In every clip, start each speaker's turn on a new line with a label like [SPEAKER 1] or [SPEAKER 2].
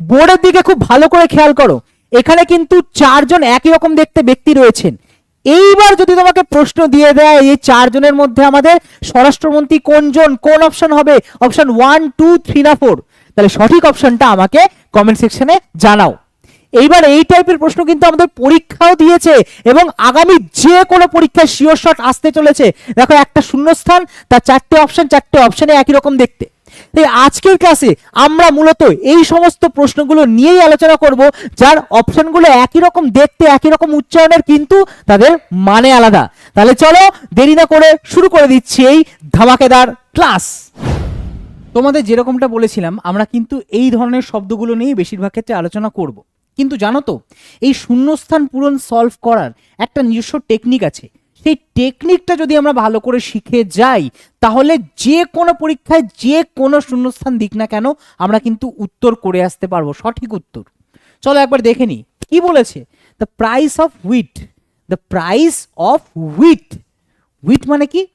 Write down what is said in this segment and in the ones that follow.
[SPEAKER 1] বোর্ডের দিকে খুব ভালো করে খেয়াল করো। এখানে কিন্তু চারজন একই রকম দেখতে ব্যক্তি রয়েছেন। এইবার যদি তোমাকে প্রশ্ন দিয়ে দেয়, এই চারজনের মধ্যে আমাদের স্বরাষ্ট্রমন্ত্রী কোনজন, কোন অপশন হবে? অপশন ওয়ান, টু, থ্রি না ফোর? তাহলে সঠিক অপশনটা আমাকে কমেন্ট সেকশনে জানাও। এইবার এই টাইপের প্রশ্ন কিন্তু আমাদের পরীক্ষাও দিয়েছে এবং আগামী যে কোনো পরীক্ষায় শিওর শট আসতে চলেছে। দেখো একটা শূন্যস্থান, তার চারটে অপশন, চারটে অপশনে একই রকম দেখতে। তাই আজকের ক্লাসে আমরা মূলত এই সমস্ত প্রশ্নগুলো নিয়েই আলোচনা করব, যার অপশনগুলো একই রকম দেখতে, একই রকম উচ্চারণের, কিন্তু তাদের মানে আলাদা। তাহলে চলো দেরি না করে শুরু করে দিচ্ছি এই ধামাকেদার ক্লাস তোমাদের যেরকমটা বলেছিলাম, আমরা কিন্তু এই ধরনের শব্দগুলো নিয়েই বেশিরভাগ ক্ষেত্রে আলোচনা করব। কিন্তু জানো তো, এই শূন্যস্থান পূরণ সলভ করার একটা নিজস্ব টেকনিক আছে। সেই টেকনিকটা যদি আমরা ভালো করে শিখে যাই, তাহলে যে কোনো পরীক্ষায় যে কোনো শূন্যস্থান দিক না কেন আমরা কিন্তু উত্তর করে আসতে পারব, সঠিক উত্তর। চলো একবার দেখে নিই। কি বলেছে? The price of wheat the price of wheat wheat মানে কি?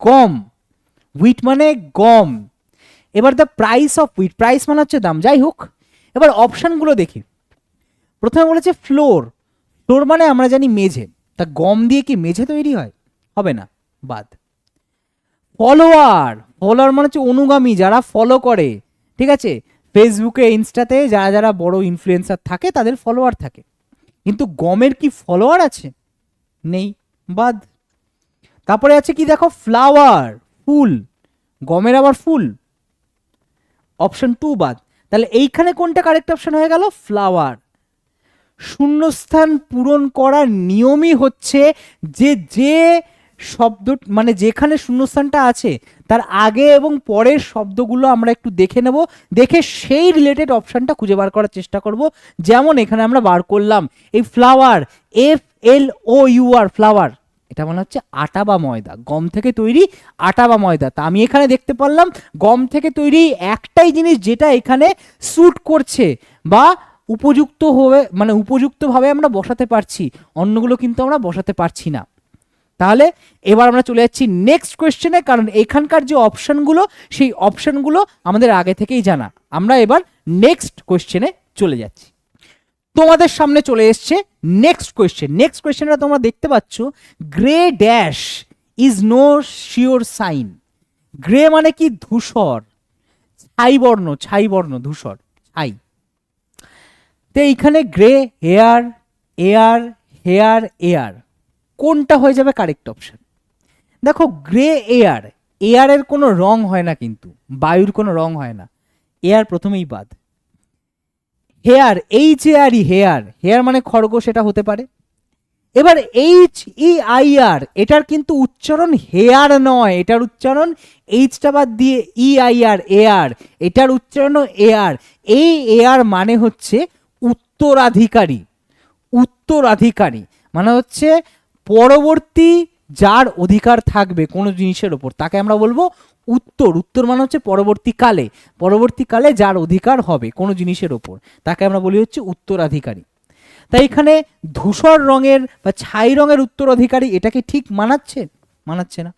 [SPEAKER 1] গম। হুইট মানে গম। এবার the price of wheat price মানে হচ্ছে দাম। যাই হোক, এবার অপশানগুলো দেখি। প্রথমে বলেছে ফ্লোর ফ্লোর মানে আমরা জানি মেঝে। তা গম দিয়ে কি মেঝে তৈরি হয়? হবে না, বাদ। ফলোয়ার ফলোয়ার মানে হচ্ছে অনুগামী, যারা ফলো করে, ঠিক আছে? ফেসবুকে ইনস্টাতে যারা যারা বড় ইনফ্লুয়েন্সার থাকে, তাদের ফলোয়ার থাকে। কিন্তু গমের কি ফলোয়ার আছে? নেই, বাদ। তারপরে আছে কি দেখো? ফ্লাওয়ার ফুল। গমের আবার ফুল। অপশন টু বাদ। তাহলে এইখানে কোনটা কারেক্ট অপশন হয়ে গেল? ফ্লাওয়ার শূন্যস্থান পূরণ করার নিয়মই হচ্ছে যে যে শব্দ মানে যেখানে শূন্যস্থানটা আছে, তার আগে এবং পরের শব্দগুলো আমরা একটু দেখে নেব। দেখে সেই রিলেটেড অপশানটা খুঁজে বার করার চেষ্টা করব। যেমন এখানে আমরা বার করলাম, এই flour F L O U R flour এটা মানে হচ্ছে আটা বা ময়দা, গম থেকে তৈরি আটা বা ময়দা। তা আমি এখানে দেখতে পারলাম, গম থেকে তৈরি একটাই জিনিস যেটা এখানে স্যুট করছে বা উপযুক্ত হবে মানে উপযুক্তভাবে আমরা বসাতে পারছি, অন্যগুলো কিন্তু আমরা বসাতে পারছি না। তাহলে এবার আমরা চলে যাচ্ছি নেক্সট কোয়েশ্চেনে কারণ এখানকার যে অপশানগুলো সেই অপশানগুলো আমাদের আগে থেকেই জানা। আমরা এবার নেক্সট কোয়েশ্চেনে চলে যাচ্ছি। তোমাদের সামনে চলে এসছে নেক্সট কোয়েশ্চেন নেক্সট কোয়েশ্চেনটা তোমরা দেখতে পাচ্ছ grey dash is no sure sign grey মানে কি? ধূসর। ছাই বর্ণ ছাই বর্ণ, ধূসর, ছাই। তো এইখানে grey hair air hair, air. কোনটা হয়ে যাবে কারেক্ট অপশন? দেখো, গ্রে, এয়ার। এয়ারের কোনো রং হয় না কিন্তু। বায়ুর কোনো রং হয় না। এয়ার প্রথমেই বাদ। Hare H A R E hare. Hare মানে খরগোশ, এটা হতে পারে। এবার এইচ ই আই আর এটার কিন্তু উচ্চারণ হেয়ার নয়। এটার উচ্চারণ এইচটা বাদ দিয়ে ই আই আর এয়ার। এটার উচ্চারণ এয়ার। এই এয়ার মানে হচ্ছে উত্তরাধিকারী উত্তরাধিকারী মানে হচ্ছে পরবর্তী যার অধিকার থাকবে কোনো জিনিসের ওপর। তাকে আমরা বলব উত্তর। উত্তর মানে হচ্ছে পরবর্তীকালে পরবর্তীকালে যার অধিকার হবে কোনো জিনিসের ওপর। তাকে আমরা বলি হচ্ছে উত্তরাধিকারী। তাই এখানে ধূসর রঙের বা ছাই রঙের উত্তরাধিকারী এটাকে ঠিক মানাচ্ছে? মানাচ্ছে না।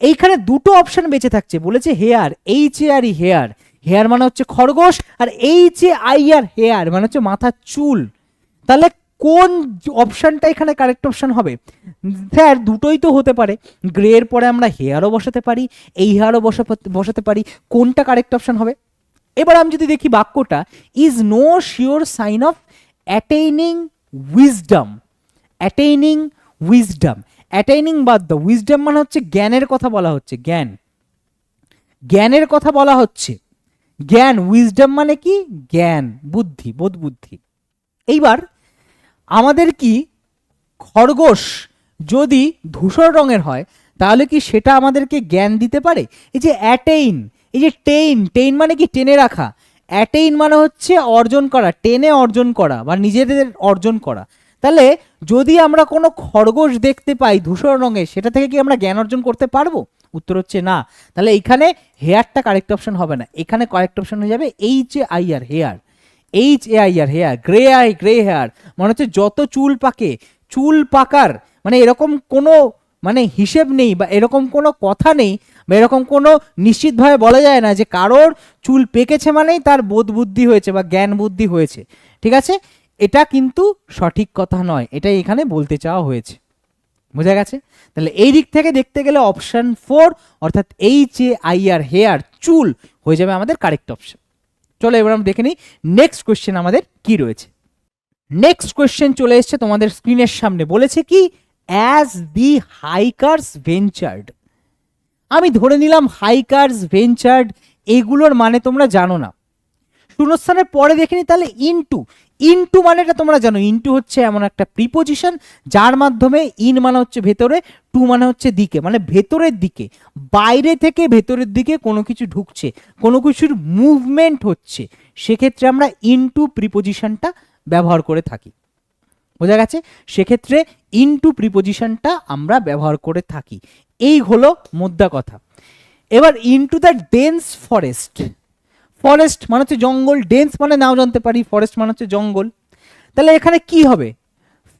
[SPEAKER 1] এইখানে দুটো অপশন বেঁচে থাকছে। বলেছে hare H A R E hare. Hare মানে হচ্ছে খরগোশ, আর H A I R hair মানে হচ্ছে মাথার চুল। তাহলে কোন অপশানটা এখানে কারেক্ট অপশান হবে? স্যার, দুটোই তো হতে পারে। গ্রে এর পরে আমরা হেয়ারও বসাতে পারি, এই হেয়ারও বসাতে পারি। কোনটা কারেক্ট অপশান হবে? এবার আমি যদি দেখি বাক্যটা is no sure sign of attaining wisdom attaining wisdom attaining বাদ দাও। উইজডম মানে হচ্ছে জ্ঞানের কথা বলা হচ্ছে, জ্ঞান। জ্ঞানের কথা বলা হচ্ছে। জ্ঞান উইজডম মানে কি? জ্ঞান, বুদ্ধি বোধ বুদ্ধি এইবার আমাদের কি খরগোশ যদি ধূসর রঙের হয়, তাহলে কি সেটা আমাদেরকে জ্ঞান দিতে পারে? এই যে অ্যাটেইন এই যে টেইন টেইন মানে কি? টেনে রাখা। অ্যাটেইন মানে হচ্ছে অর্জন করা, টেনে অর্জন করা বা নিজেদের অর্জন করা। তাহলে যদি আমরা কোনো খরগোশ দেখতে পাই ধূসর রঙের, সেটা থেকে কি আমরা জ্ঞান অর্জন করতে পারব? উত্তর হচ্ছে না। তাহলে এইখানে হেয়ারটা কারেক্ট অপশন হবে না। এখানে কারেক্ট অপশন হয়ে যাবে H A I R hair H A I R hair grey I grey hair মনে হচ্ছে যত চুল পাকে, চুল পাকার মানে এরকম কোনো মানে হিসেব নেই বা এরকম কোনো কথা নেই বা এরকম কোনো নিশ্চিতভাবে বলা যায় না যে কারোর চুল পেকেছে মানেই তার বোধ বুদ্ধি হয়েছে বা জ্ঞান বুদ্ধি হয়েছে। ঠিক আছে? এটা কিন্তু সঠিক কথা নয়। এটাই এখানে বলতে চাওয়া হয়েছে। বোঝা গেছে? তাহলে এই দিক থেকে দেখতে গেলে অপশন ফোর অর্থাৎ H A I R hair চুল, হয়ে যাবে আমাদের কারেক্ট অপশন চলো এবার আমরা দেখে নিই নেক্সট কোয়েশ্চেন আমাদের কি রয়েছে? নেক্সট কোয়েশ্চেন চলে এসছে তোমাদের স্ক্রিনের সামনে, বলেছে কি অ্যাজ দি হাইকার্স ভেঞ্চার্ড আমি ধরে নিলাম হাইকার্স ভেঞ্চার্ড এগুলোর মানে তোমরা জানো না। শূন্যস্থানের পরে দেখে নি তাহলে ইনটু ইনটু মানেটা তোমরা জানো। ইনটু হচ্ছে এমন একটা প্রিপোজিশন যার মাধ্যমে ইন মানে হচ্ছে ভেতরে টু মানে হচ্ছে দিকে মানে ভেতরের দিকে। বাইরে থেকে ভেতরের দিকে কোনো কিছু ঢুকছে, কোনো কিছুর মুভমেন্ট হচ্ছে। সেক্ষেত্রে আমরা ইনটু প্রিপোজিশনটা ব্যবহার করে থাকি। বোঝা গেছে? সেক্ষেত্রে ইনটু প্রিপোজিশনটা আমরা ব্যবহার করে থাকি। এই হলো মোদ্দা কথা। এবার into the dense forest forest মানে হচ্ছে জঙ্গল ডেন্স মানে নাও জানতে পারি ফরেস্ট মানে হচ্ছে জঙ্গল। তাহলে এখানে কি হবে?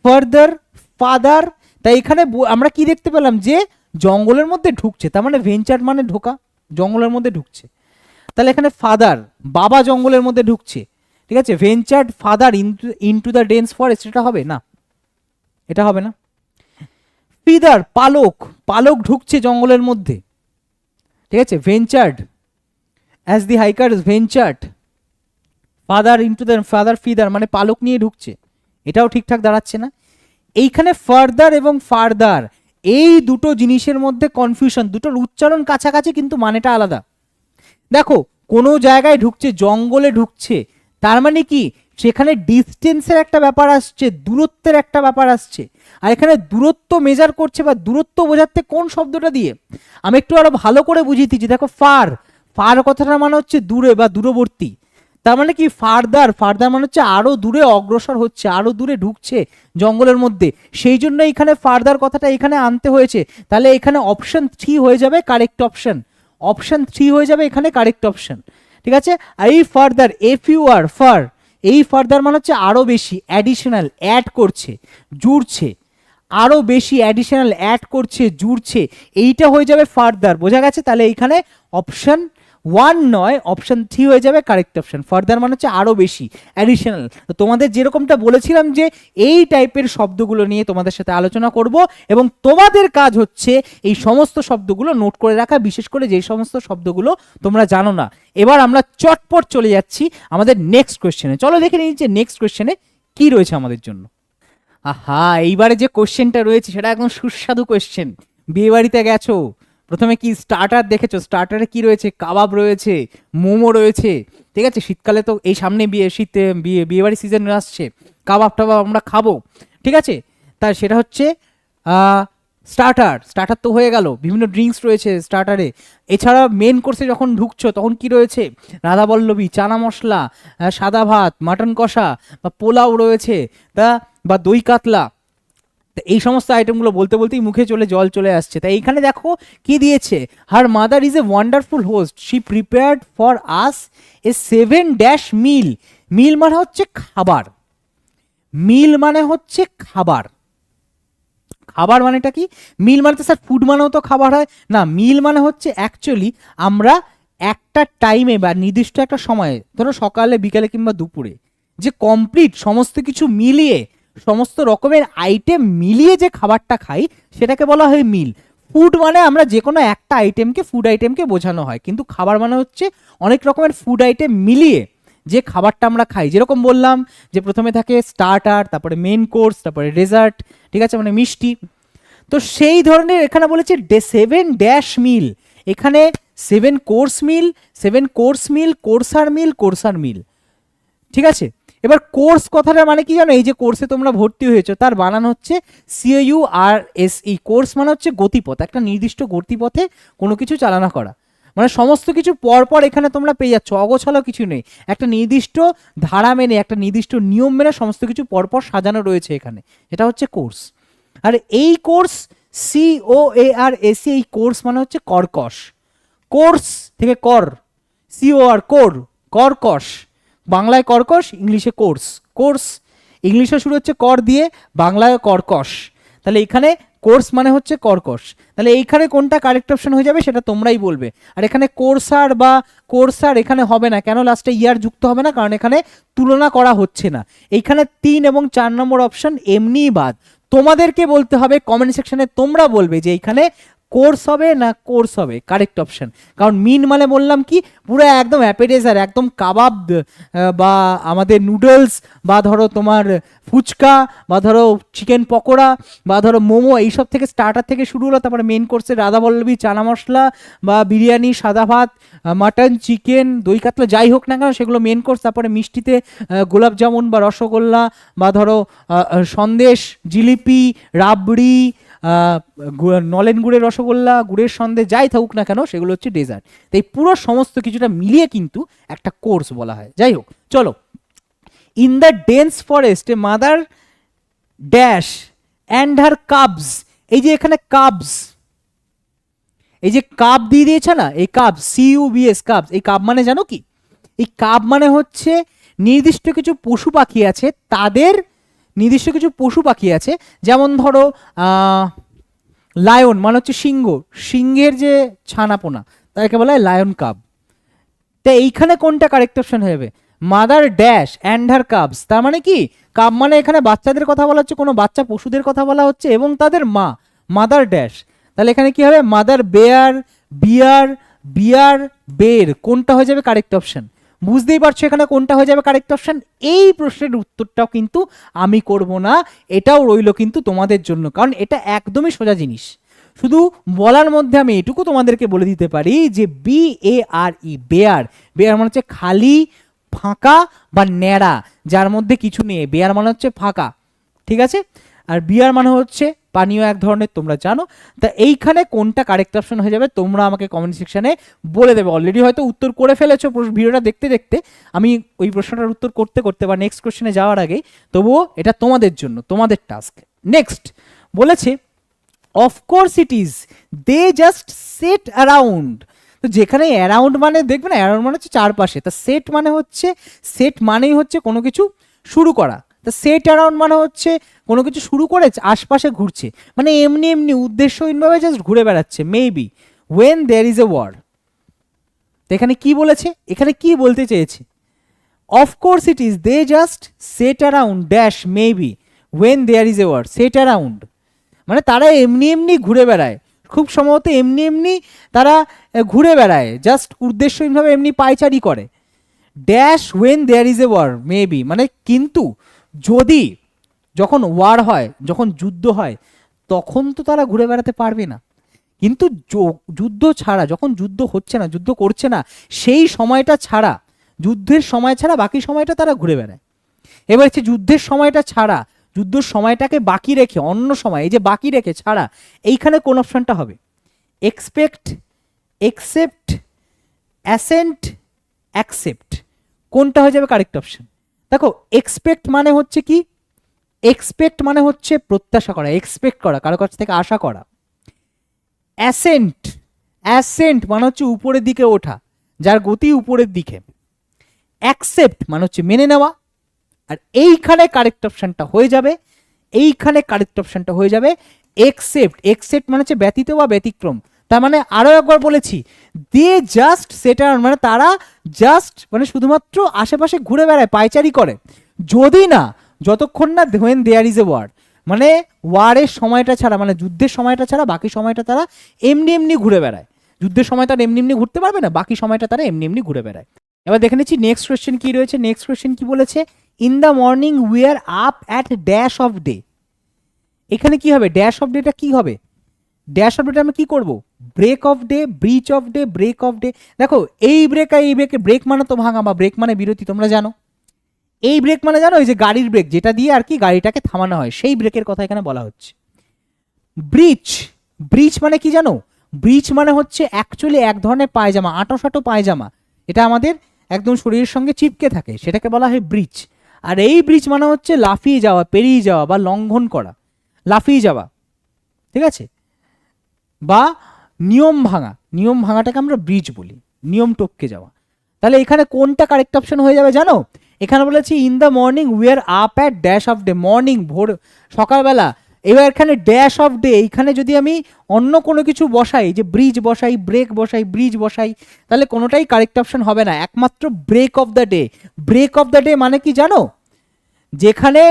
[SPEAKER 1] ফার্দার ফাদার তাই এখানে আমরা কি দেখতে পেলাম যে জঙ্গলের মধ্যে ঢুকছে, তার মানে ভেঞ্চার মানে ঢোকা, জঙ্গলের মধ্যে ঢুকছে। তাহলে এখানে ফাদার বাবা জঙ্গলের মধ্যে ঢুকছে, ঠিক আছে? Ventured father into into the dense forest এটা হবে না? এটা হবে না? ফিদার পালক পালক ঢুকছে জঙ্গলের মধ্যে, ঠিক আছে? Ventured as the hiker ventured father into the father feather মানে পালক নিয়ে ঢুকছে। এটাও ঠিকঠাক দাঁড়াচ্ছে না। এইখানে ফার্দার এবং ফার্দার এই দুটো জিনিসের মধ্যে কনফিউশন দুটোর উচ্চারণ কাছাকাছি কিন্তু মানেটা আলাদা। দেখো, কোনো জায়গায় ঢুকছে, জঙ্গলে ঢুকছে, তার মানে কি? সেখানে ডিস্টেন্সের একটা ব্যাপার আসছে, দূরত্বের একটা ব্যাপার আসছে। আর এখানে দূরত্ব মেজার করছে বা দূরত্ব বোঝাতে কোন শব্দটা দিয়ে? আমি একটু আরও ভালো করে বুঝিয়ে দিচ্ছি। দেখো ফার ফার কথাটা মানে হচ্ছে দূরে বা দূরবর্তী। তার মানে কি ফার্দার ফার্দার মানে হচ্ছে আরও দূরে অগ্রসর হচ্ছে, আরও দূরে ঢুকছে জঙ্গলের মধ্যে। সেই জন্য এখানে ফার্দার কথাটা এখানে আনতে হয়েছে। তাহলে এখানে অপশন থ্রি হয়ে যাবে কারেক্ট অপশন অপশন থ্রি হয়ে যাবে এখানে কারেক্ট অপশন ঠিক আছে? এই further F U R fur এই ফার্দার মানে হচ্ছে আরও বেশি অ্যাডিশনাল অ্যাড করছে, জুড়ছে। আরও বেশি অ্যাডিশনাল অ্যাড করছে, জুড়ছে। এইটা হয়ে যাবে ফার্দার। বোঝা গেছে? তাহলে এইখানে অপশন ওয়ান নয় অপশান থ্রি হয়ে যাবে কারেক্ট অপশন ফার্দার মানে হচ্ছে আরও বেশি অ্যাডিশনাল তো তোমাদের যেরকমটা বলেছিলাম যে এই টাইপের শব্দগুলো নিয়ে তোমাদের সাথে আলোচনা করব এবং তোমাদের কাজ হচ্ছে এই সমস্ত শব্দগুলো নোট করে রাখা, বিশেষ করে যেই সমস্ত শব্দগুলো তোমরা জানো না। এবার আমরা চটপট চলে যাচ্ছি আমাদের নেক্সট কোয়েশ্চেনে চলো দেখে নিই যে নেক্সট কোয়েশ্চেনে কি রয়েছে আমাদের জন্য। আহা, এইবারে যে কোশ্চেনটা রয়েছে, সেটা একদম সুস্বাদু কোশ্চেন বিয়ে বাড়িতে গেছো? প্রথমে কি স্টার্টার দেখেছ? স্টার্টারে কি রয়েছে? কাবাব রয়েছে, মোমো রয়েছে, ঠিক আছে? শীতকালে তো এই সামনে বিয়ে, শীতে বিয়ে বিয়ে বাড়ি সিজন আসছে, কাবাব টাবাব আমরা খাব, ঠিক আছে? তা সেটা হচ্ছে স্টার্টার স্টার্টার তো হয়ে গেল, বিভিন্ন ড্রিঙ্কস রয়েছে স্টার্টারে এছাড়া মেন কোর্সে যখন ঢুকছো, তখন কি রয়েছে? রাধাবল্লভী চানা মশলা সাদা ভাত মাটন কষা, বা পোলাও রয়েছে, তা, বা দই কাতলা এই সমস্ত আইটেমগুলো বলতে বলতেই মুখে চলে জল চলে আসছে। তাই এইখানে দেখো কি দিয়েছে? Her mother is a wonderful host she prepared for us a seven dash meal meal মানে হচ্ছে খাবার। মিল মানে হচ্ছে খাবার। খাবার মানেটা কি? মিল মানে তো স্যার ফুড মানেও তো খাবার হয়। না মিল মানে হচ্ছে অ্যাকচুয়ালি আমরা একটা টাইমে বা নির্দিষ্ট একটা সময়ে, ধরো সকালে, বিকালে কিংবা দুপুরে, যে কমপ্লিট সমস্ত কিছু মিলিয়ে সমস্ত রকমের আইটেম মিলিয়ে যে খাবারটা খাই, সেটাকে বলা হয় মিল ফুড মানে আমরা যে কোনো একটা আইটেমকে ফুড আইটেমকে বোঝানো হয়। কিন্তু খাবার মানে হচ্ছে অনেক রকমের ফুড আইটেম মিলিয়ে যে খাবারটা আমরা খাই। যেরকম বললাম যে প্রথমে থাকে স্টার্টার তারপরে মেন কোর্স তারপরে ডেজার্ট ঠিক আছে? মানে মিষ্টি। তো সেই ধরনের এখানে বলেছে ডে সেভেন ড্যাশ মিল। এখানে seven course meal, seven course meal, coarser meal coarser meal. ঠিক আছে? এবার কোর্স কথাটা মানে কি জানো? এই যে কোর্সে তোমরা ভর্তি হয়েছো, তার বানান হচ্ছে সিএইউ আর এস ই কোর্স মানে হচ্ছে গতিপথ, একটা নির্দিষ্ট গতিপথে কোনো কিছু চালনা করা। মানে সমস্ত কিছু পরপর এখানে তোমরা পেয়ে যাচ্ছ, অগোছালো কিছু নেই। একটা নির্দিষ্ট ধারা মেনে, একটা নির্দিষ্ট নিয়ম মেনে সমস্ত কিছু পরপর সাজানো রয়েছে এখানে। এটা হচ্ছে কোর্স। আর এই course C O A R S E এই কোর্স মানে হচ্ছে কর্কশ। কোর্স থেকে কর সিও আর কোর, কর্কশ। বাংলায় কর্কশ, ইংলিশে কোর্স। কোর্স, ইংলিশে শুরু হচ্ছে কর দিয়ে, বাংলায় কর্কশ। তাহলে এখানে কোর্স মানে হচ্ছে কর্কশ। তাহলে এইখানে কোনটা কারেক্ট অপশন হয়ে যাবে সেটা তোমরাই বলবে। আর এখানে কোর্সার বা কোর্সার এখানে হবে না। কেন লাস্টে ইয়ার যুক্ত হবে না? কারণ এখানে তুলনা করা হচ্ছে না। এইখানে তিন এবং চার নম্বর অপশন এমনিই বাদ। তোমাদেরকে বলতে হবে কমেন্ট সেকশনে তোমরা বলবে যে এইখানে কোর্স হবে না কোর্স হবে? কারেক্ট অপশন কারণ মিন মানে বললাম কি পুরো একদম অ্যাপেটাইজার একদম কাবাব বা আমাদের নুডলস বা ধরো তোমার ফুচকা বা ধরো চিকেন পকোড়া বা ধরো মোমো এইসব থেকে স্টার্টার থেকে শুরু হলো তারপরে মেন কোর্সে রাধা বল্লভী চানা মশলা বা বিরিয়ানি সাদা ভাত মাটন চিকেন দই কাতলা যাই হোক না কেন সেগুলো মেন কোর্স তারপরে মিষ্টিতে আহ, গোলাপ জামুন বা রসগোল্লা বা ধরো সন্দেশ জিলিপি রাবড়ি নলেন গুড়ের রসগোল্লা, গুড়ের সন্দেশ যাই থাকুক না কেন, সেগুলো হচ্ছে ডেজার্ট তাই পুরো সমস্ত কিছুটা মিলিয়ে কিন্তু একটা কোর্স বলা হয়। যাই হোক, চলো। In the dense forest mother dash and her cubs এই যে এখানে কাবস এই যে কাপ দিয়ে দিয়েছে না, এই cub C U B S cub এই কাপ মানে জানো কি? এই কাপ মানে হচ্ছে নির্দিষ্ট কিছু পশু পাখি আছে, তাদের নির্দিষ্ট কিছু পশু পাখি আছে, যেমন ধরো লায়ন মানে হচ্ছে সিংহ। সিংহের যে ছানাপোনা, তাকে বলা হয় লায়ন কাব তা এইখানে কোনটা কারেক্ট অপশন হবে mother dash and her cubs তার মানে কি? কাব মানে এখানে বাচ্চাদের কথা বলা হচ্ছে, কোনো বাচ্চা পশুদের কথা বলা হচ্ছে, এবং তাদের মা মাদার ড্যাশ তাহলে এখানে কি হবে? মাদার বেয়ার বিয়ার বিয়ার বের কোনটা হয়ে যাবে কারেক্ট অপশন বুঝতেই পারছ এখানে কোনটা হয়ে যাবে কারেক্ট অপশান এই প্রশ্নের উত্তরটাও কিন্তু আমি করব না, এটাও রইল কিন্তু তোমাদের জন্য, কারণ এটা একদমই সোজা জিনিস। শুধু বলার মধ্যে আমি এটুকু তোমাদেরকে বলে দিতে পারি যে B A R E bare bare মানে হচ্ছে খালি, ফাঁকা বা ন্যাড়া, যার মধ্যে কিছু নেই। বেয়ার মানে হচ্ছে ফাঁকা, ঠিক আছে? আর বিয়ার মানে হচ্ছে পানীয় এক ধরনের, তোমরা জানো। তা এইখানে কোনটা কারেক্ট অপশন হয়ে যাবে, তোমরা আমাকে কমেন্ট সেকশনে বলে দেবে। অলরেডি হয়তো উত্তর করে ফেলেছো ভিডিওটা দেখতে দেখতে। আমি ওই প্রশ্নটার উত্তর করতে করতে বা নেক্সট কোশ্চেনে যাওয়ার আগে, তবুও এটা তোমাদের জন্য, তোমাদের টাস্ক নেক্সট বলেছে of course it is they just set around তো যেখানে অ্যারাউন্ড মানে দেখবে না অ্যারাউন্ড মানে হচ্ছে চারপাশে। তা সেট মানে হচ্ছে সেট মানেই হচ্ছে কোনো কিছু শুরু করা। তা সেট অ্যারাউন্ড মানে হচ্ছে কোনো কিছু শুরু করে আশপাশে ঘুরছে। মানে এমনি এমনি উদ্দেশ্যহীনভাবে জাস্ট ঘুরে বেড়াচ্ছে maybe when there is a war তো এখানে কি বলেছে? এখানে কি বলতে চেয়েছে? Of course it is they just set around dash maybe when there is a war set around মানে তারা এমনি এমনি ঘুরে বেড়ায়। খুব সম্ভবত এমনি এমনি তারা ঘুরে বেড়ায় জাস্ট উদ্দেশ্যহীনভাবে এমনি পায়চারি করে। Dash when there is a war maybe মানে কিন্তু যদি যখন ওয়ার হয়, যখন যুদ্ধ হয়, তখন তো তারা ঘুরে বেড়াতে পারবে না। কিন্তু যুদ্ধ ছাড়া, যখন যুদ্ধ হচ্ছে না, যুদ্ধ করছে না, সেই সময়টা ছাড়া, যুদ্ধের সময় ছাড়া বাকি সময়টা তারা ঘুরে বেড়ায়। এবার হচ্ছে যুদ্ধের সময়টা ছাড়া, যুদ্ধের সময়টাকে বাকি রেখে, অন্য সময়, এই যে বাকি রেখে ছাড়া, এইখানে কোন অপশনটা হবে? এক্সপেক্ট এক্সেপ্ট অ্যাসেন্ট অ্যাকসেপ্ট কোনটা হয়ে যাবে কারেক্ট অপশন? দেখো এক্সপেক্ট মানে হচ্ছে কি? এক্সপেক্ট মানে হচ্ছে প্রত্যাশা করা এক্সপেক্ট করা, কারও কাছ থেকে আশা করা। অ্যাসেন্ট অ্যাসেন্ট মানে হচ্ছে উপরের দিকে ওঠা, যার গতি উপরের দিকে। অ্যাকসেপ্ট মানে হচ্ছে মেনে নেওয়া, আর এইখানে কারেক্ট অপশনটা হয়ে যাবে, এইখানে কারেক্ট অপশনটা হয়ে যাবে এক্সেপ্ট এক্সেপ্ট মানে হচ্ছে ব্যতীত বা ব্যতিক্রম। তার মানে আরও একবার বলেছি দে জাস্ট সেটার মানে তারা জাস্ট মানে শুধুমাত্র আশেপাশে ঘুরে বেড়ায়, পায়চারি করে। যদি না, যতক্ষণ না when there is a war মানে ওয়ারের সময়টা ছাড়া মানে যুদ্ধের সময়টা ছাড়া, বাকি সময়টা তারা এমনি এমনি ঘুরে বেড়ায়। যুদ্ধের সময় তারা এমনি এমনি ঘুরতে পারবে না, বাকি সময়টা তারা এমনি এমনি ঘুরে বেড়ায়। এবার দেখে নিচ্ছি নেক্সট কোয়েশ্চেন কি রয়েছে নেক্সট কোয়েশ্চেন কি বলেছে in the morning we are up at dash of day এখানে কি হবে? ড্যাশ অফ ডেটা কি হবে? ড্যাশ অফ ডেটা আমরা কি করব? Break of day breach of day break of day দেখো, এই ব্রেক আর এই ব্রেকে ব্রেক মানে তো ভাঙা বা ব্রেক মানে বিরতি, তোমরা জানো। এই ব্রেক মানে জানো ওই যে গাড়ির ব্রেক যেটা দিয়ে আর কি গাড়িটাকে থামানো হয়, সেই ব্রেকের কথা এখানে বলা হচ্ছে। ব্রিচ ব্রিচ মানে কি জানো? ব্রিচ মানে হচ্ছে অ্যাকচুয়ালি এক ধরনের পায়জামা আটো সাটো পায়জামা। এটা আমাদের একদম শরীরের সঙ্গে চিপকে থাকে, সেটাকে বলা হয় ব্রিচ আর এই ব্রিজ মানে হচ্ছে লাফিয়ে যাওয়া, পেরিয়ে যাওয়া বা লঙ্ঘন করা, লাফিয়ে যাওয়া। ঠিক আছে? বা নিয়ম ভাঙা, নিয়ম ভাঙাটাকে আমরা ব্রিজ বলি, নিয়ম টপকে যাওয়া। তাহলে এখানে কোনটা কারেক্ট অপশন হয়ে যাবে জানো? এখানে বলেছি in the morning we are up at dash of day morning ভোর, সকালবেলা। এবার এখানে ড্যাশ অফ ডে এইখানে যদি আমি অন্য কোনো কিছু বসাই, যে ব্রিজ বসাই ব্রেক বসাই ব্রিজ বসাই, তাহলে কোনোটাই কারেক্ট অপশন হবে না। একমাত্র break of the day break of the day মানে কি জানো? যেখানে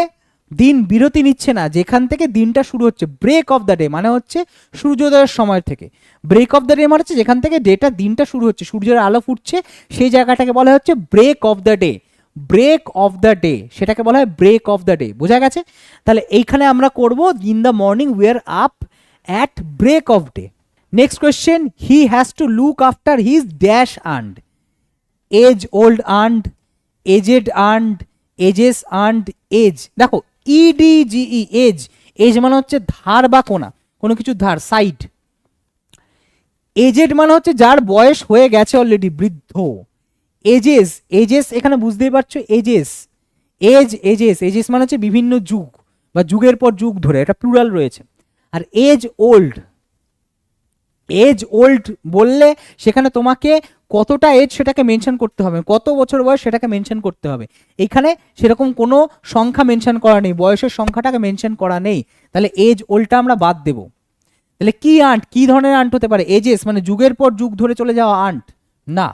[SPEAKER 1] দিন বিরতি নিচ্ছে না, যেখান থেকে দিনটা শুরু হচ্ছে ব্রেক অফ দ্য ডে মানে হচ্ছে সূর্যোদয়ের সময় থেকে। ব্রেক অফ দ্য ডে মানে হচ্ছে যেখান থেকে ডেটা দিনটা শুরু হচ্ছে, সূর্যের আলো ফুটছে, সেই জায়গাটাকে বলা হচ্ছে break of the day break of the day সেটাকে বলা হয় ব্রেক অফ দ্য ডে বোঝা গেছে? তাহলে এইখানে আমরা করব in the morning we're up at break of day next question he has to look after his dash aunt age old aunt aged aunt ages aunt age দেখো E D G E edge age মানে হচ্ছে ধার বা কোনা, কোনো কিছু ধার side AZ মানে হচ্ছে যার বয়স হয়ে গেছে অলরেডি বৃদ্ধ। এজেস এজেস এখানে বুঝতেই পারছ এজেস এজ এজেস এজেস মানে হচ্ছে বিভিন্ন যুগ, বা যুগের পর যুগ ধরে, এটা প্লুরাল রয়েছে। আর এজ ওল্ড এজ ওল্ড বললে সেখানে তোমাকে কতটা এজ সেটাকে মেনশন করতে হবে, কত বছর বয়স সেটাকে মেনশন করতে হবে। এখানে সেরকম কোনো সংখ্যা মেনশন করা নেই, বয়সের সংখ্যাটাকে মেনশন করা নেই। তাহলে এজ ওল্ডটা আমরা বাদ দেব। তাহলে কি আন্ট কি ধরনের আন্ট হতে পারে? এজেস মানে যুগের পর যুগ ধরে চলে যাওয়া আন্ট না।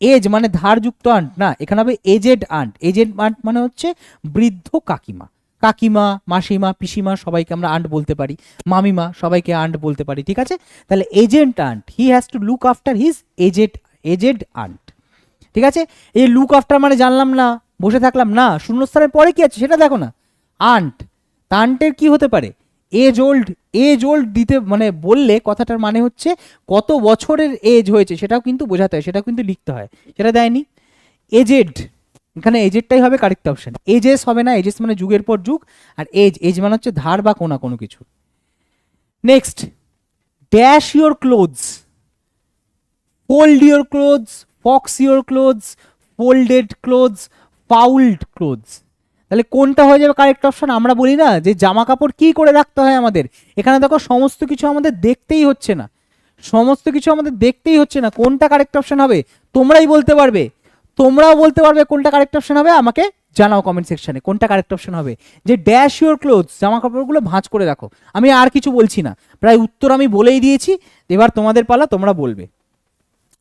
[SPEAKER 1] এজ মানে ধারযুক্ত আন্ট না। এখানে হবে এজেড আন্ট এজেড আন্ট মানে হচ্ছে বৃদ্ধ কাকিমা। কাকিমা, মাসিমা, পিসিমা সবাইকে আমরা আন্ট বলতে পারি। মামিমা সবাইকে আন্ট বলতে পারি, ঠিক আছে? তাহলে agent aunt he has to look after his aged aged aunt. ঠিক আছে? এই লুক আফটার মানে জানলাম না, বসে থাকলাম না, শূন্যস্থানের পরে কি আছে সেটা দেখো না। আন্ট, তা আন্টের কি হতে পারে? এজ ওল্ড এজ ওল্ড দিতে মানে বললে কথাটার মানে হচ্ছে কত বছরের এজ হয়েছে সেটাও কিন্তু বোঝাতে হয়, সেটাও কিন্তু লিখতে হয়। সেটা দেয়নি। এজেড, এখানে এজেডটাই হবে কারেক্ট অপশন এজেস হবে না, এজেস মানে যুগের পর যুগ, আর এজ এজ মানে হচ্ছে ধার বা কোনা কোনো কিছু। Next dash your clothes fold your clothes fox your clothes folded clothes fouled clothes তাহলে কোনটা হয়ে যাবে কারেক্ট অপশন আমরা বলি না যে জামা কাপড় কি করে রাখতে হয় আমাদের? এখানে দেখো সমস্ত কিছু আমাদের দেখতেই হচ্ছে না। সমস্ত কিছু আমাদের দেখতেই হচ্ছে না। কোনটা কারেক্ট অপশন হবে? তোমরাই বলতে পারবে। তোমরাও বলতে পারবে কোনটা কারেক্ট অপশন হবে। আমাকে জানাও কমেন্ট সেকশনে কোনটা কারেক্ট অপশন হবে। যে ড্যাশ ইউর ক্লোথস জামা কাপড়গুলো ভাঁজ করে রাখো। আমি আর কিছু বলছি না। প্রায় উত্তর আমি বলেই দিয়েছি। এবার তোমাদের পালা তোমরা বলবে।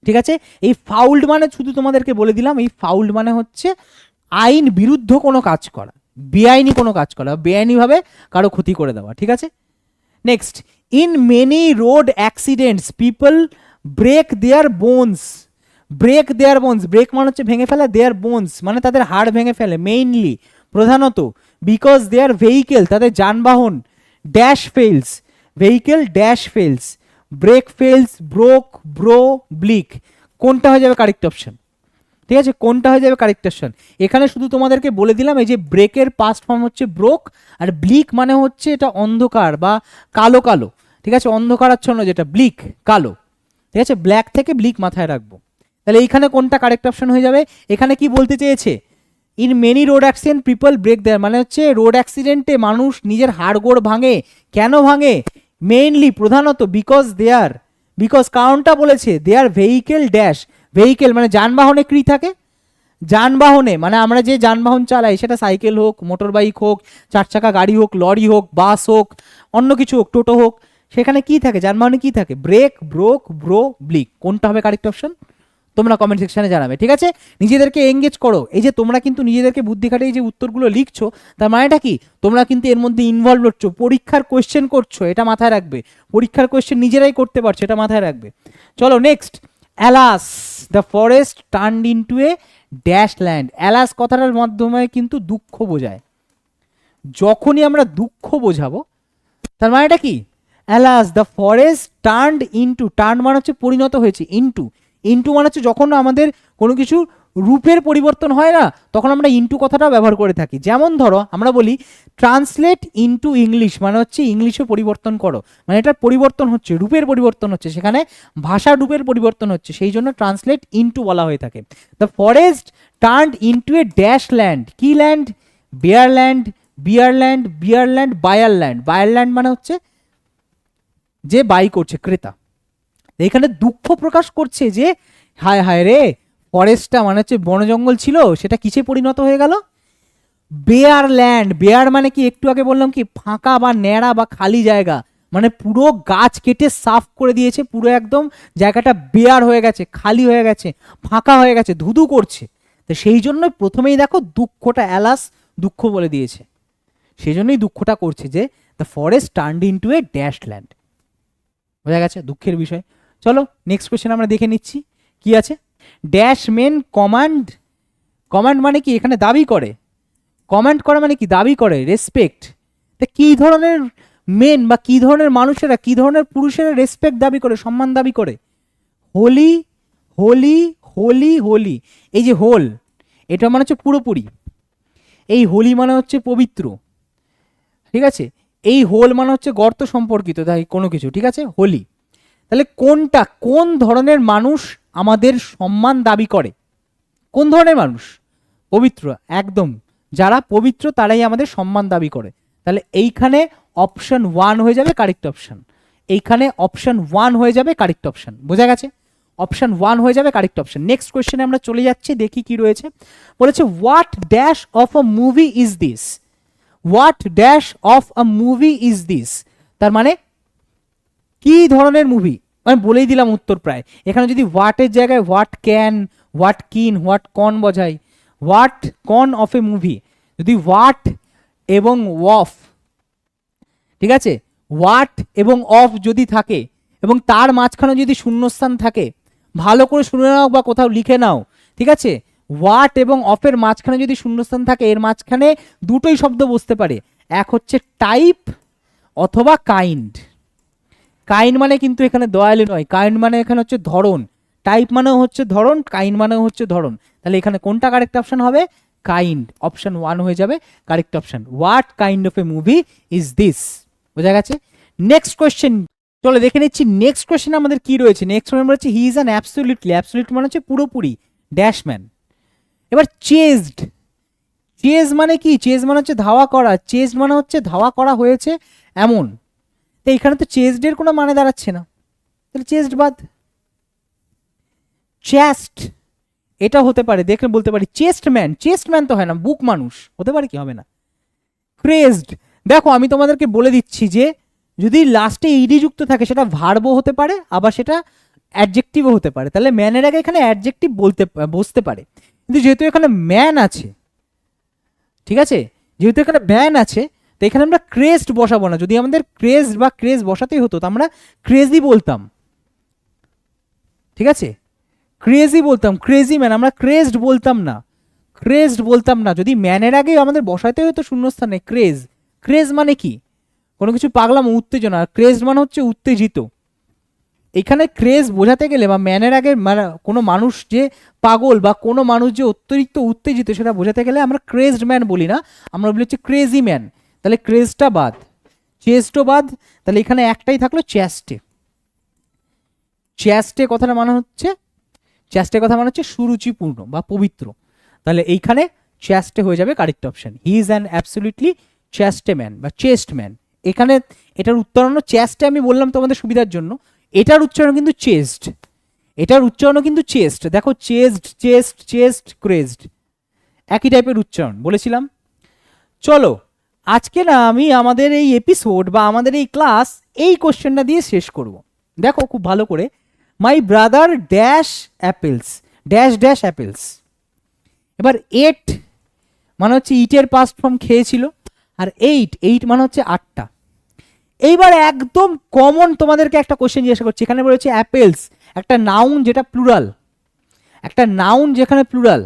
[SPEAKER 1] ঠিক আছে? এই ফাউল্ড মানে শুধু তোমাদেরকে বলে দিলাম, এই ফাউল্ড মানে হচ্ছে আইন বিরুদ্ধ কোনো কাজ করা, বেআইনি কোনো কাজ করা, বেআইনিভাবে কারও ক্ষতি করে দেওয়া, ঠিক আছে? Next in many road accidents people break their bones break their bones break মানে হচ্ছে ভেঙে ফেলা দেয়ার বোনস মানে তাদের হাড় ভেঙে ফেলে মেইনলি প্রধানত বিকজ দেয়ার ভেহিকেল তাদের যানবাহন dash fails vehicle dash fails brake fails broke bro bleak কোনটা হয়ে যাবে কারেক্ট অপশন ঠিক আছে? কোনটা হয়ে যাবে কারেক্ট অপশন এখানে শুধু তোমাদেরকে বলে দিলাম, এই যে ব্রেকের পাস্ট ফর্ম হচ্ছে ব্রোক আর ব্লিক মানে হচ্ছে এটা অন্ধকার বা কালো কালো। ঠিক আছে? অন্ধকারাচ্ছন্ন যেটা ব্লিক কালো। ঠিক আছে? ব্ল্যাক থেকে ব্লিক মাথায় রাখব। তাহলে এইখানে কোনটা কারেক্ট অপশন হয়ে যাবে? এখানে কি বলতে চেয়েছে? In many road accident people break their মানে হচ্ছে রোড অ্যাক্সিডেন্টে মানুষ নিজের হাড়গোড় ভাঙে। কেন ভাঙে? মেইনলি প্রধানত বিকজ দেয়ার বিকজ কারণটা বলেছে দেয়ার ভেহিকেল ড্যাশ ভেহিকেল মানে যানবাহনে কী থাকে? যানবাহনে মানে আমরা যে যানবাহন চালাই, সেটা সাইকেল হোক মোটর বাইক হোক চার চাকা গাড়ি হোক লরি হোক বাস হোক, অন্য কিছু হোক, টোটো হোক, সেখানে কি থাকে? যানবাহনে কি থাকে? ব্রেক ব্রোক ব্রো ব্লিক কোনটা হবে কারেক্ট অপশন তোমরা কমেন্ট সেকশনে জানাবে, ঠিক আছে? নিজেদেরকে এঙ্গেজ করো। এই যে তোমরা কিন্তু নিজেদেরকে বুদ্ধি খাটিয়ে যে উত্তরগুলো লিখছো, তার মানেটা কি? তোমরা কিন্তু এর মধ্যে ইনভলভ হচ্ছ, পরীক্ষার কোয়েশ্চেন করছ, এটা মাথায় রাখবে। পরীক্ষার কোয়েশ্চেন নিজেরাই করতে পারছ, এটা মাথায় রাখবে। চলো next alas the forest turned into a dash land alas কথাটার মাধ্যমে কিন্তু দুঃখ বোঝায়। যখনই আমরা দুঃখ বোঝাবো, তার মানেটা কি? Alas the forest turned into turn মানে হচ্ছে পরিণত হয়েছে ইনটু ইনটু মানে হচ্ছে যখন আমাদের কোনো কিছু রূপের পরিবর্তন হয় না, তখন আমরা ইনটু কথাটা ব্যবহার করে থাকি। যেমন ধরো, আমরা বলি ট্রান্সলেট ইনটু ইংলিশ মানে হচ্ছে ইংলিশে পরিবর্তন করো। মানে এটার পরিবর্তন হচ্ছে, রূপের পরিবর্তন হচ্ছে, সেখানে ভাষা রূপের পরিবর্তন হচ্ছে, সেই জন্য ট্রান্সলেট ইনটু বলা হয়ে থাকে। The forest turned into a dash land কি land bare land bear land bear land buyer land buyer মানে হচ্ছে যে বাই করছে, ক্রেতা। এখানে দুঃখ প্রকাশ করছে যে, হায় হায় রে, ফরেস্টটা মানে হচ্ছে বন জঙ্গল ছিল, সেটা কিসে পরিণত হয়ে গেল? বেয়ার ল্যান্ড বেয়ার মানে কি? একটু আগে বললাম কি, ফাঁকা বা ন্যাড়া বা খালি জায়গা। মানে পুরো গাছ কেটে সাফ করে দিয়েছে, পুরো একদম জায়গাটা বেয়ার হয়ে গেছে, খালি হয়ে গেছে, ফাঁকা হয়ে গেছে, ধুধু করছে। তো সেই জন্য প্রথমেই দেখো দুঃখটা অ্যালাস দুঃখ বলে দিয়েছে। সেই জন্যই দুঃখটা করছে যে the forest turned to a dash land বোঝা গেছে দুঃখের বিষয়। চলো নেক্সট কোয়েশ্চেন আমরা দেখে নিচ্ছি। কি আছে? ড্যাশ মেন কমান্ড কমান্ড মানে কি? এখানে দাবি করে। কমেন্ট করা মানে কি? দাবি করে রেসপেক্ট তা কী ধরনের মেন বা কী ধরনের মানুষেরা, কী ধরনের পুরুষেরা রেসপেক্ট দাবি করে, সম্মান দাবি করে? হোলি হোলি হোলি হোলি। এই যে হোল, এটা মানে হচ্ছে পুরোপুরি। এই হোলি মানে হচ্ছে পবিত্র। ঠিক আছে? এই হোল মানে হচ্ছে গর্ত সম্পর্কিত, তাই কোনো কিছু। ঠিক আছে? হোলি। তাহলে কোনটা, কোন ধরনের মানুষ আমাদের সম্মান দাবি করে? কোন ধরনের মানুষ? পবিত্র, একদম। যারা পবিত্র, তারাই আমাদের সম্মান দাবি করে। তাহলে এইখানে অপশন ওয়ান হয়ে যাবে কারেক্ট অপশন এইখানে অপশন ওয়ান হয়ে যাবে কারেক্ট অপশন বোঝা গেছে? অপশন ওয়ান হয়ে যাবে কারেক্ট অপশন নেক্সট কোয়েশ্চেনে আমরা চলে যাচ্ছি, দেখি কি রয়েছে। বলেছে what dash of a movie is this what dash of a movie is this তার মানে কি ধরনের মুভি আমি বলেই দিলাম উত্তর প্রায়। এখানে যদি হোয়াটের জায়গায় what can what kin what con বোঝায় what con of a movie যদি হোয়াট এবং অফ ঠিক আছে? হোয়াট এবং অফ যদি থাকে এবং তার মাঝখানে যদি শূন্যস্থান থাকে, ভালো করে শুনে নাও বা কোথাও লিখে নাও, ঠিক আছে? হোয়াট এবং অফের মাঝখানে যদি শূন্যস্থান থাকে, এর মাঝখানে দুটোই শব্দ বসতে পারে। এক হচ্ছে টাইপ অথবা কাইন্ড কাইন্ড মানে কিন্তু এখানে দয়ালু নয়। কাইন্ড মানে এখানে হচ্ছে ধরন টাইপ মানেও হচ্ছে ধরন কাইন্ড মানেও হচ্ছে ধরন তাহলে এখানে কোনটা কারেক্ট অপশন হবে? কাইন্ড। অপশন ওয়ান হয়ে যাবে correct option what kind of a movie is this বোঝা গেছে? নেক্সট কোয়েশ্চেন চলো দেখে নিচ্ছি নেক্সট কোয়েশ্চেন আমাদের কি রয়েছে? নেক্সট কোয়েশ্চেন বলেছে he is an absolutely absolute মানে হচ্ছে পুরোপুরি ড্যাশম্যান এবার চেজড চেজ মানে কি? চেজ মানে হচ্ছে ধাওয়া করা। চেজ মানে হচ্ছে ধাওয়া করা হয়েছে এমন। তো এখানে তো চেস্টের কোনো মানে দাঁড়াচ্ছে না। তাহলে চেস্ট বাদ। চেস্ট এটা হতে পারে দেখে বলতে পারি চেস্ট ম্যান চেস্ট ম্যান তো হয় না বুক মানুষ, হতে পারে কি? হবে না। ক্রেজড দেখো আমি তোমাদেরকে বলে দিচ্ছি যে, যদি লাস্টে ইডি যুক্ত থাকে, সেটা ভার্বও হতে পারে, আবার সেটা অ্যাডজেক্টিভও হতে পারে। তাহলে ম্যানের আগে এখানে অ্যাডজেক্টিভ বলতে, বসতে পারে। কিন্তু যেহেতু এখানে ম্যান আছে, ঠিক আছে? যেহেতু এখানে ম্যান আছে তো এখানে আমরা ক্রেজড বসাবো না। যদি আমাদের ক্রেজ বা ক্রেজ বসাতেই হতো, তো আমরা ক্রেজি বলতাম। ঠিক আছে? ক্রেজি বলতাম। ক্রেজি ম্যান আমরা ক্রেজড বলতাম না। ক্রেজড বলতাম না। যদি ম্যানের আগে আমাদের বসাতে হতো শূন্যস্থানে ক্রেজ ক্রেজ মানে কি? কোনো কিছু পাগলাম, উত্তেজনা। ক্রেজ মানে হচ্ছে উত্তেজিত। এখানে ক্রেজ বোঝাতে গেলে বা ম্যানের আগে মানে কোনো মানুষ যে পাগল বা কোনো মানুষ যে অতিরিক্ত উত্তেজিত, সেটা বোঝাতে গেলে আমরা ক্রেজড ম্যান বলি না। আমরা বলি হচ্ছে ক্রেজি ম্যান তাহলে ক্রেজটা বাদ। চেস্টও বাদ, তাহলে এখানে একটাই থাকল চ্যাস্টে চ্যাস্টে কথাটা মানে হচ্ছে চ্যাস্টে কথা মানে হচ্ছে সুরুচিপূর্ণ বা পবিত্র। তাহলে এইখানে চ্যাস্টে হয়ে যাবে correct option he is an absolutely chaste man বা চেস্ট ম্যান এখানে এটার উচ্চারণ চেস্টে আমি বললাম তোমাদের সুবিধার জন্য। এটার উচ্চারণ কিন্তু চেস্ট এটার উচ্চারণও কিন্তু চেস্ট দেখো চেস্ট চেস্ট চেস্ট ক্রেজড একই টাইপের উচ্চারণ, বলেছিলাম। চলো আজকে না আমি আমাদের এই এপিসোড বা আমাদের এই ক্লাস এই কোশ্চেনটা দিয়ে শেষ করব। দেখো খুব ভালো করে। My brother dash apples dash dash apples এবার এট মানে হচ্ছে ইটের পাস্ট ফর্ম খেয়েছিল আর এইট এইট মানে হচ্ছে আটটা। এইবার একদম কমন তোমাদেরকে একটা কোশ্চেন জিজ্ঞাসা করছি। এখানে বলেছে অ্যাপেলস একটা নাউন যেটা প্লুরাল একটা নাউন যেখানে প্লুরাল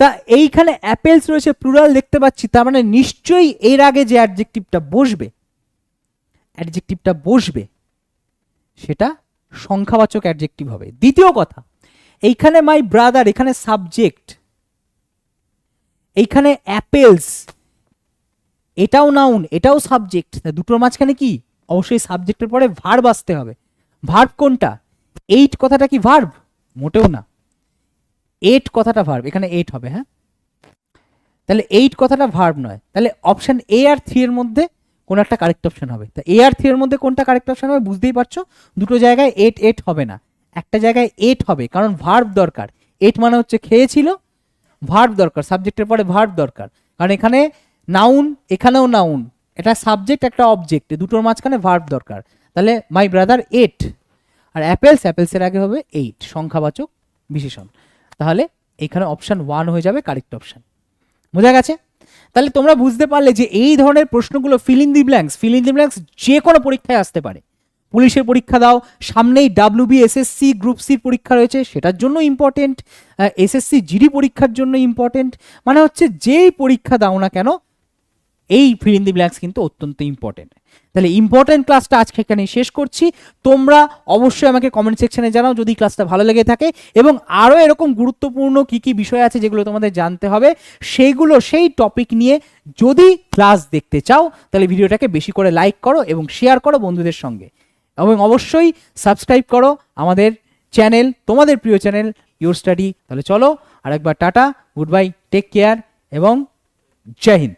[SPEAKER 1] তা এইখানে অ্যাপেলস রয়েছে প্লুরাল দেখতে পাচ্ছি, তার মানে নিশ্চয়ই এর আগে যে অ্যাডজেক্টিভটা বসবে অ্যাডজেক্টিভটা বসবে, সেটা সংখ্যাবাচক অ্যাডজেক্টিভ হবে। দ্বিতীয় কথা, এইখানে মাই ব্রাদার এখানে সাবজেক্ট এইখানে অ্যাপেলস এটাও নাউন এটাও সাবজেক্ট দুটোর মাঝখানে কি? অবশ্যই সাবজেক্টের পরে ভার্ব আসতে হবে। ভার্ব কোনটা? এইট কথাটা কি ভার্ব মোটেও না। এইট কথাটা ভার্ব এখানে এইট হবে হ্যাঁ? তাহলে এইট কথাটা ভার্ব নয়। তাহলে অপশন এ আর থ্রি এর মধ্যে কোনো একটা কারেক্ট অপশন হবে। তা এ আর থ্রি এর মধ্যে কোনটা কারেক্ট অপশন হবে বুঝতেই পারছ? দুটো জায়গায় এইট এইট হবে না। একটা জায়গায় এইট হবে, কারণ ভার্ব দরকার। এইট মানে হচ্ছে খেয়েছিল ভার্ব দরকার সাবজেক্টের পরে ভার্ব দরকার। কারণ এখানে নাউন এখানেও নাউন এটা সাবজেক্ট একটা অবজেক্ট দুটোর মাঝখানে ভার্ব দরকার। তাহলে my brother at R apples অ্যাপেলসের আগে হবে এইট সংখ্যাবাচক বিশেষণ। তাহলে এখানে অপশন ওয়ান হয়ে যাবে কারেক্ট অপশান বোঝা গেছে? তাহলে তোমরা বুঝতে পারলে যে এই ধরনের প্রশ্নগুলো fill the blanks fill the blanks যে কোনো পরীক্ষায় আসতে পারে। পুলিশের পরীক্ষা দাও, সামনেই ডাব্লিউ এসএসসি গ্রুপ সির পরীক্ষা রয়েছে, সেটার জন্য ইম্পর্টেন্ট এসএসসি জিডি পরীক্ষার জন্য ইম্পর্টেন্ট মানে হচ্ছে যেই পরীক্ষা দাও না কেন, এই ফিল দি ব্ল্যাঙ্কস কিন্তু অত্যন্ত ইম্পর্টেন্ট তাহলে ইম্পর্টেন্ট ক্লাসটা আজকে এখানে শেষ করছি। তোমরা অবশ্যই আমাকে কমেন্ট সেকশনে জানাও যদি ক্লাসটা ভালো লেগে থাকে এবং আরও এরকম গুরুত্বপূর্ণ কি কি বিষয় আছে যেগুলো তোমাদের জানতে হবে সেইগুলো সেই টপিক নিয়ে যদি ক্লাস দেখতে চাও, তাহলে ভিডিওটাকে বেশি করে লাইক করো এবং শেয়ার করো বন্ধুদের সঙ্গে। এবং অবশ্যই সাবস্ক্রাইব করো আমাদের চ্যানেল তোমাদের প্রিয় চ্যানেল ইউর স্টাডি তাহলে চলো, আরেকবার tata good bye take care এবং জয় হিন্দ।